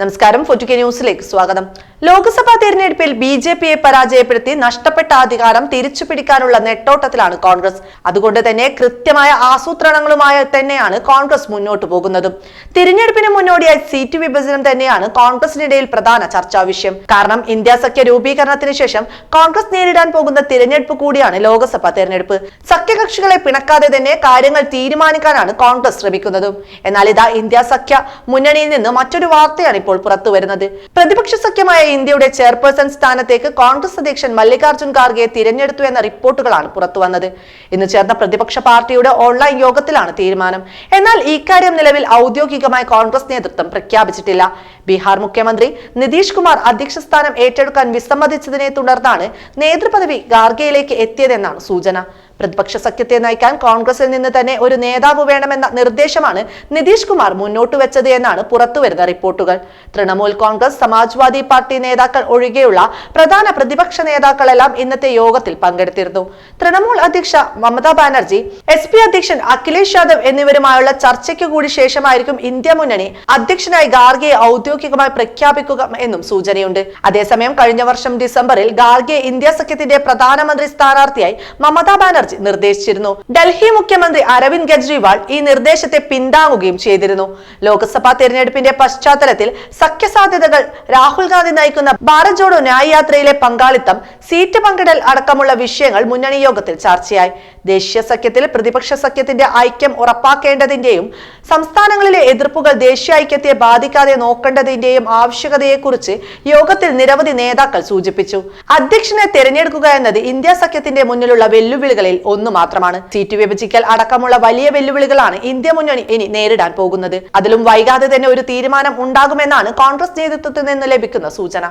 നമസ്കാരം. ഫോർട്ടുകെ ന്യൂസിലേക്ക് സ്വാഗതം. ലോക്സഭാ തെരഞ്ഞെടുപ്പിൽ ബി ജെ പിയെ പരാജയപ്പെടുത്തി നഷ്ടപ്പെട്ട അധികാരം തിരിച്ചു പിടിക്കാനുള്ള നെട്ടോട്ടത്തിലാണ് കോൺഗ്രസ്. അതുകൊണ്ട് തന്നെ കൃത്യമായ ആസൂത്രണങ്ങളുമായി തന്നെയാണ് കോൺഗ്രസ് മുന്നോട്ട് പോകുന്നതും. തിരഞ്ഞെടുപ്പിന് മുന്നോടിയായി സീറ്റ് വിഭജനം തന്നെയാണ് കോൺഗ്രസിനിടയിൽ പ്രധാന ചർച്ചാ വിഷയം. കാരണം ഇന്ത്യ സഖ്യ രൂപീകരണത്തിന് ശേഷം കോൺഗ്രസ് നേരിടാൻ പോകുന്ന തിരഞ്ഞെടുപ്പ് കൂടിയാണ് ലോക്സഭാ തെരഞ്ഞെടുപ്പ്. സഖ്യകക്ഷികളെ പിണക്കാതെ തന്നെ കാര്യങ്ങൾ തീരുമാനിക്കാനാണ് കോൺഗ്രസ് ശ്രമിക്കുന്നത്. എന്നാൽ ഇതാ ഇന്ത്യ സഖ്യ മുന്നണിയിൽ നിന്ന് മറ്റൊരു വാർത്തയാണ് ഇപ്പോൾ പുറത്തു വരുന്നത്. പ്രതിപക്ഷ സഖ്യമായ ഇന്ത്യയുടെ ചെയർപേഴ്സൺ സ്ഥാനത്തേക്ക് കോൺഗ്രസ് അധ്യക്ഷൻ മല്ലികാർജുൻ ഖാർഗെയെ തിരഞ്ഞെടുത്തു എന്ന റിപ്പോർട്ടുകളാണ് പുറത്തു വന്നത്. ഇന്ന് ചേർന്ന പ്രതിപക്ഷ പാർട്ടിയുടെ ഓൺലൈൻ യോഗത്തിലാണ് തീരുമാനം. എന്നാൽ ഇക്കാര്യം നിലവിൽ ഔദ്യോഗികമായി കോൺഗ്രസ് നേതൃത്വം പ്രഖ്യാപിച്ചിട്ടില്ല. ബീഹാർ മുഖ്യമന്ത്രി നിതീഷ് കുമാർ അധ്യക്ഷ സ്ഥാനം ഏറ്റെടുക്കാൻ വിസമ്മതിച്ചതിനെ തുടർന്നാണ് നേതൃപദവി ഖാർഗെയിലേക്ക് എത്തിയതെന്നാണ് സൂചന. പ്രതിപക്ഷ സഖ്യത്തെ നയിക്കാൻ കോൺഗ്രസിൽ നിന്ന് തന്നെ ഒരു നേതാവ് വേണമെന്ന നിർദ്ദേശമാണ് നിതീഷ് കുമാർ മുന്നോട്ട് വെച്ചത് എന്നാണ് പുറത്തുവരുന്ന റിപ്പോർട്ടുകൾ. തൃണമൂൽ കോൺഗ്രസ് സമാജ്വാദി പാർട്ടി നേതാക്കൾ ഒഴികെയുള്ള പ്രധാന പ്രതിപക്ഷ നേതാക്കളെല്ലാം ഇന്നത്തെ യോഗത്തിൽ പങ്കെടുത്തിരുന്നു. തൃണമൂൽ അധ്യക്ഷ മമതാ ബാനർജി എസ് പി അധ്യക്ഷൻ അഖിലേഷ് യാദവ് എന്നിവരുമായുള്ള ചർച്ചയ്ക്ക് കൂടി ശേഷമായിരിക്കും ഇന്ത്യ മുന്നണി അധ്യക്ഷനായി ഗാർഗെ ഔദ്യോഗികമായി പ്രഖ്യാപിക്കുക എന്നും സൂചനയുണ്ട്. അതേസമയം കഴിഞ്ഞ വർഷം ഡിസംബറിൽ ഗാർഗെ ഇന്ത്യ സഖ്യത്തിന്റെ പ്രധാനമന്ത്രി സ്ഥാനാർത്ഥിയായി മമതാ ബാനർജി നിർദ്ദേശിച്ചിരുന്നു. ഡൽഹി മുഖ്യമന്ത്രി അരവിന്ദ് കെജ്രിവാൾ ഈ നിർദ്ദേശത്തെ പിന്താങ്ങുകയും ചെയ്തിരുന്നു. ലോക്സഭാ തെരഞ്ഞെടുപ്പിന്റെ പശ്ചാത്തലത്തിൽ സഖ്യസാധ്യതകൾ രാഹുൽ ഗാന്ധി നയിക്കുന്ന ഭാരത് ജോഡോ ന്യായ് യാത്രയിലെ പങ്കാളിത്തം സീറ്റ് പങ്കിടൽ അടക്കമുള്ള വിഷയങ്ങൾ മുന്നണി യോഗത്തിൽ ചർച്ചയായി. ദേശീയ സഖ്യത്തിൽ പ്രതിപക്ഷ സഖ്യത്തിന്റെ ഐക്യം ഉറപ്പാക്കേണ്ടതിന്റെയും സംസ്ഥാനങ്ങളിലെ എതിർപ്പുകൾ ദേശീയ ഐക്യത്തെ ബാധിക്കാതെ നോക്കേണ്ടതിന്റെയും ആവശ്യകതയെക്കുറിച്ച് യോഗത്തിൽ നിരവധി നേതാക്കൾ സൂചിപ്പിച്ചു. അധ്യക്ഷനെ തെരഞ്ഞെടുക്കുക എന്നത് ഇന്ത്യ സഖ്യത്തിന്റെ മുന്നിലുള്ള വെല്ലുവിളികളിൽ ഒന്ന് മാത്രമാണ്. സീറ്റ് വിഭജിക്കൽ അടക്കമുള്ള വലിയ വെല്ലുവിളികളാണ് ഇന്ത്യ മുന്നണി ഇനി നേരിടാൻ പോകുന്നത്. അതിലും വൈകാതെ തന്നെ ഒരു തീരുമാനം ഉണ്ടാകുമെന്നാണ് കോൺഗ്രസ് നേതൃത്വത്തിൽ നിന്ന് ലഭിക്കുന്ന സൂചന.